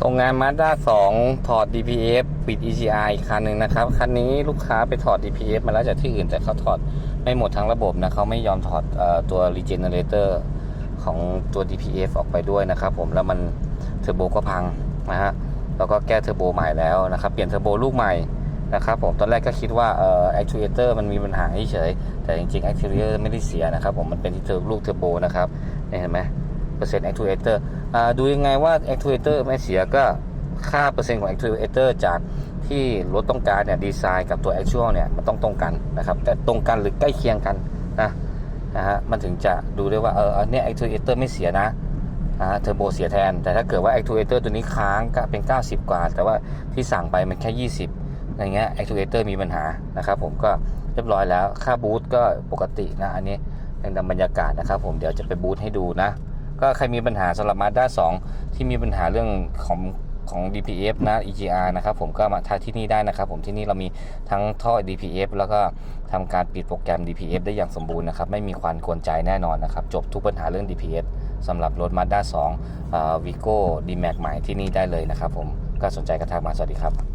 ส่งงาน Mazda 2 ถอด DPF ปิด EGR อีกคันหนึ่งนะครับ คันนี้ลูกค้าไปถอด DPF มาแล้วจากที่อื่น แต่เขาถอดไม่หมดทั้งระบบนะเขาไม่ยอมถอดอตัว Regenerator ของตัว DPF ออกไปด้วยนะครับผมแล้วมันเทอร์โบก็พังนะฮะแล้วก็แก้เทอร์โบใหม่แล้วนะครับ เปลี่ยนเทอร์โบลูกใหม่นะครับผมตอนแรกก็คิดว่าเอ่อ actuator มันมีปัญหาเฉยๆแต่จริงๆ actuator ไม่ได้เสียนะครับผมมันเป็นที่เทอร์ลูกเทอร์โบนะครับเห็นไหม เปอร์เซ็นต์ actuator อ่าดูยังไงว่า actuator ไม่เสียก็ค่าเปอร์เซ็นต์ของ actuator จากที่รถต้องการเนี่ยดีไซน์กับตัว actual เนี่ยมันต้องตรงกันนะครับแต่ตรงกันหรือใกล้เคียงกันนะนะฮะมันถึงจะดูได้ว่าเออเนี่ย actuator ไม่เสียนะอ่าเทอร์โบเสียแทน แต่ถ้าเกิดว่า actuator ตัวนี้ค้างก็เป็น 90 กว่า แต่ว่าที่สั่งไปมันแค่ 20อย่างเงี้ย actuator มีปัญหานะครับผมก็เรียบร้อยแล้วค่าบูทก็ปกตินะอันนี้ยังนบรรยากาศนะครับผมเดี๋ยวจะไปบูทให้ดูนะ ก็ใครมีปัญหาสำหรับ Mazda 2 ที่มีปัญหาเรื่องของของ DPF นะ EGR นะครับผมก็มาทาที่นี่ได้นะครับผมที่นี่เรามีทั้งท่อ DPF แล้วก็ทำการปิดโปรแกรม DPF ได้อย่างสมบูรณ์นะครับ ไม่มีควันกวนใจแน่นอนนะครับ จบทุกปัญหาเรื่อง DPF สำหรับรถ Mazda 2 Vigo D-Max ใหม่ที่นี่ได้เลยนะครับผมก็สนใจกระทักมาสวัสดีครับ